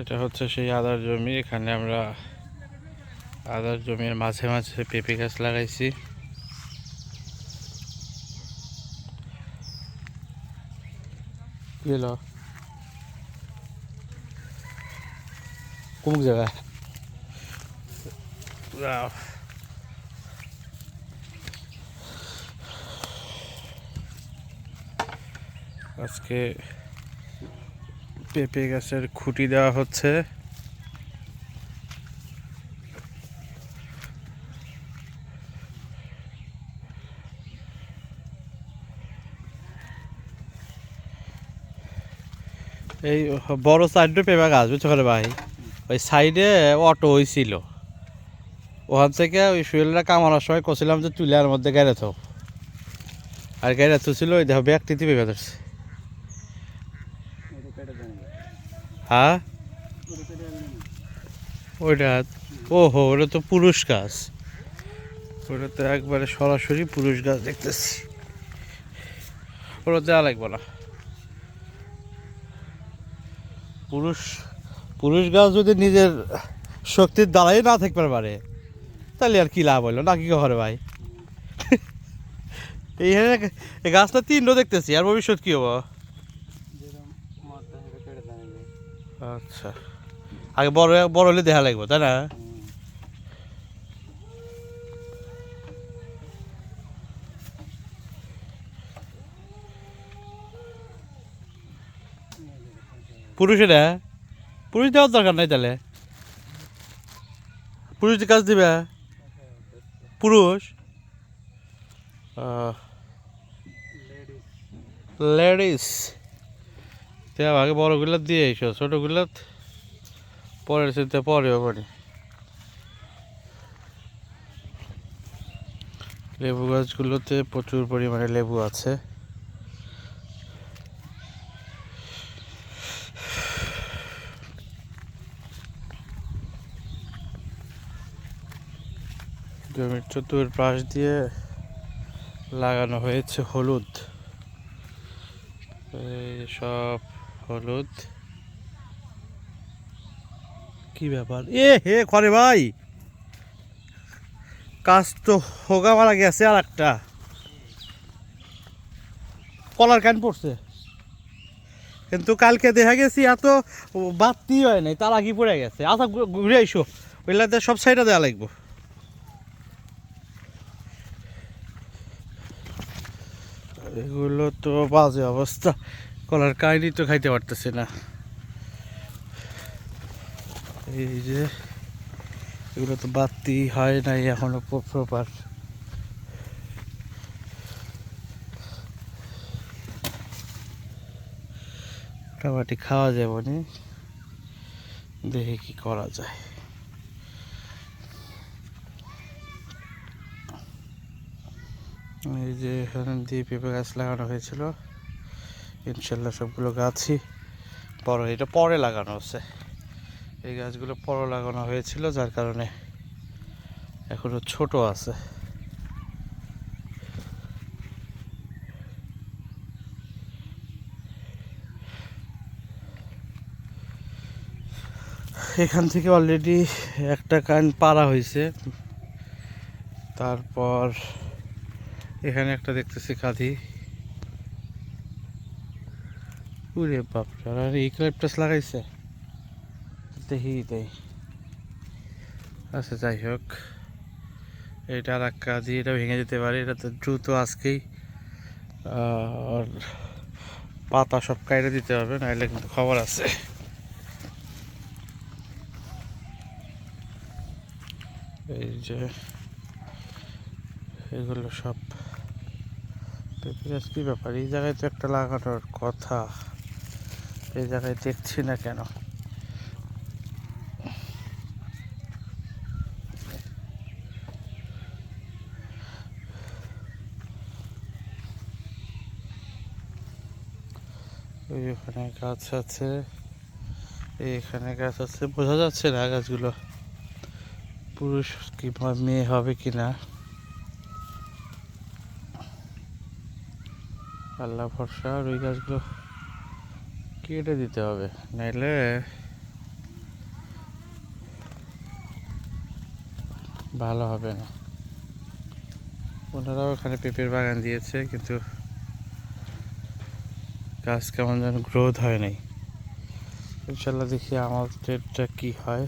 এটা হচ্ছে সেই আদার জমি। এখানে আমরা আদার জমির মাঝে মাঝে পেঁপে গাছ লাগাইছি। গেল কোন জায়গায়. আজকে পেঁপে গাছের খুঁটি দেওয়া হচ্ছে। এই বড় সাইডে পেঁপে গাছ, বুঝছ করে ভাই? ওই সাইডে অটো হয়েছিল ওখান থেকে ওই শুয়েলটা কামানোর সময় করছিলাম যে চুলার মধ্যে গেড়ে তো আর গেড়ে তো ছিল ওই দেখো ব্যক্তিতে পেঁপে ধরছে। হ্যাঁ? ওইটা, ওহো, ওটা তো পুরুষ গাছ। ওটা তো একবারে সরাসরি পুরুষ গাছ দেখতেছি। ওটা দেওয়া লাগবে না পুরুষ পুরুষ গাছ যদি নিজের শক্তির দ্বারাই না থাকতে পারে, তাহলে আর কি লাভ হইল? না কি করে ভাই? এইখানে এই গাছটা তিনটো দেখতেছি, আর ভবিষ্যৎ কী হব? আচ্ছা। আগে বড় বড় হলে দেখা লাগবে তাই না? পুরুষেরা পুরুষ দেওয়ার দরকার নাই তাহলে? পুরুষ কাজ দিবে? পুরুষ? লেডিস তে আগে বড়গুলো দিয়ে এসো ছোটোগুলো পরের চিন্তা পরে পারি লেবু গাছগুলোতে প্রচুর পরিমাণে লেবু আছে। জমির চতুর পাশ দিয়ে লাগানো হয়েছে হলুদ। সব হলুদ। কি ব্যাপার? এ হে করে ভাই। কাজ তো হোগা মারা গেছে আর একটা কলার ক্যান পড়ছে। কিন্তু কালকে দেখা গেছি, এত বাতি হয় নাই, তার আগে পড়ে গেছে। আচ্ছা ঘুরে আইসো। ওইলাতে সব সাইডে দেওয়া লাগবে। এগুলো তো বাজে অবস্থা। কলার কাহিনি তো খাইতে পারতেছে না। এই যে, এগুলো তো বাতি হয় নাই এখনও প্রপার মোটামুটি খাওয়া যাবে নি। দেখে কি করা যায়। এই যে এখানে দিয়ে পেঁপে গাছ লাগানো হয়েছিল। ইনশাল্লাহ সবগুলো গাছই বড়, এটা পরে লাগানো হচ্ছে। এই গাছগুলো পরে লাগানো হয়েছিল, যার কারণে এখনও ছোট আছে। এখান থেকে অলরেডি একটা কান পাড়া হয়েছে। তারপর এখানে একটা দেখতেছি কাঁধি উরে বাপরে, আর ইউক্যালিপটাস লাগাইছে। দেখি দেই আচ্ছা যাই হোক। এটা আর এক কাজই এটা ভেঙে যেতে পারে, এটা তো দ্রুত আজকেই। আর পাতা সব কাইটে দিতে হবে নাহলে কিন্তু খবর আছে। এই যে, এগুলো সব। পেঁপে কী ব্যাপার? এই জায়গায় তো একটা লাগানোর কথা। এই জায়গায় দেখছি না কেন? ওই ওখানে গাছ আছে। এখানে গাছ আছে। বোঝা যাচ্ছে না গাছগুলো। পুরুষ কি বা মেয়ে হবে কি না? আল্লাহ ভরসা, আর ওই গাছগুলো কেটে দিতে হবে, নাইলে ভালো হবে না। ওনারাও ওখানে পেঁপের বাগান দিয়েছে, কিন্তু গাছ কেমন যেন গ্রোথ হয় নাই। ইনশাল্লাহ দেখি আমাদেরটা কি হয়,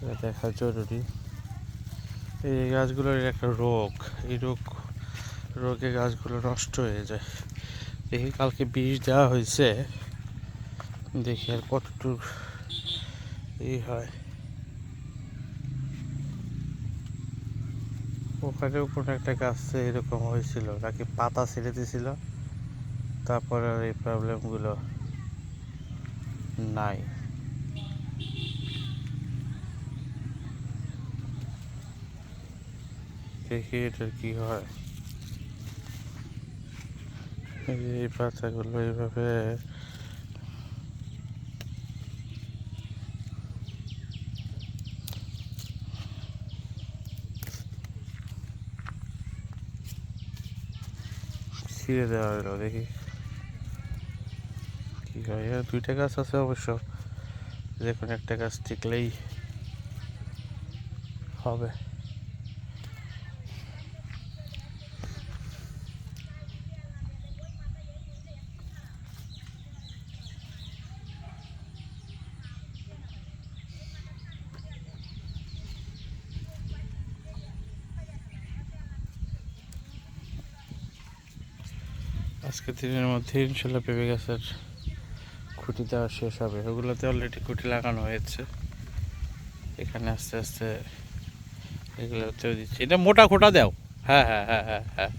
এটা দেখা জরুরি। এই গাছগুলোর একটা রোগ, এই রোগ, রোগে গাছগুলো নষ্ট হয়ে যায়। দেখি কালকে বিষ দেওয়া হয়েছে। দেখি আর কতটুকু এই হয়। ওখানেও কোনো একটা গাছে এরকম হয়েছিল, নাকি পাতা ছেড়ে দিয়েছিল। তারপরে আর এই প্রবলেমগুলো নাই। দেখি এটার কি হয়। এই পাতাগুলো এইভাবে ছিঁড়ে দেওয়া হলো, দেখি। কি হয়? দুইটা গাছ আছে অবশ্য। যে কোনো একটা গাছ টিকলেই হবে। আজকে দিনের মধ্যে ইনশাল্লাহ পেঁপে গাছের খুঁটি দেওয়া শেষ হবে। ওগুলোতে অলরেডি খুঁটি লাগানো হয়েছে। এখানে আস্তে আস্তে এগুলোতেও দিচ্ছি। এটা মোটা খোটা দাও। হ্যাঁ হ্যাঁ হ্যাঁ হ্যাঁ হ্যাঁ।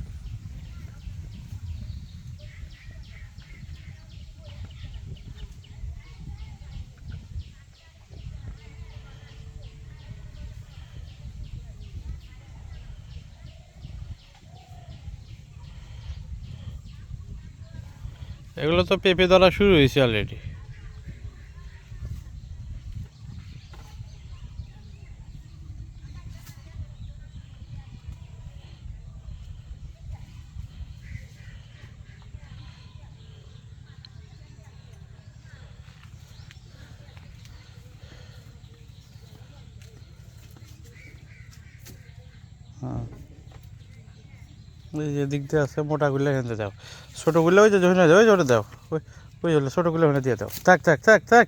এগুলো তো পেঁপে ধরা শুরু হয়েছে অলরেডি হ্যাঁ। এই যে দিক দিয়ে আছে মোটাগুলো এখানে দাও। ছোটোগুলো ওই যে যখন ওই যে ওটা দাও। ওই ওই হলো ছোটোগুলো ওখানে দিয়ে দাও। থাক থাক থাক থাক।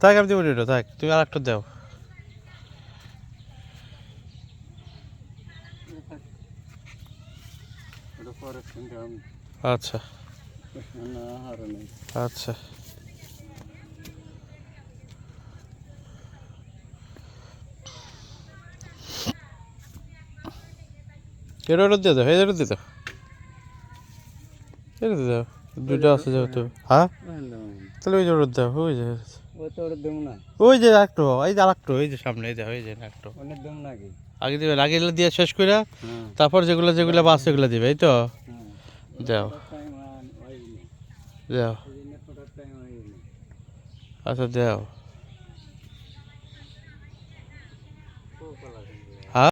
থাক আমি দেবো ওটা থাক। তুমি আর একটা দাও আচ্ছা। আচ্ছা। এটা ওটা দিয়ে দাও এই ওটা দিয়ে দাও। এটা দিয়ে দাও দুইটা আছে যেহেতু। হ্যাঁ। তাহলে ওই যে ওটা দাও ওই যে ওই যে একটু এই যে আরেকটু এই যে সামনে এই যে ওই যে একটু আগে। দিবে আগে দিয়ে শেষ করে হ্যাঁ। তারপর যেগুলো যেগুলো বাস সেগুলো দিবে এই তো? হ্যাঁ। টাইম হয়নি। আচ্ছা দাও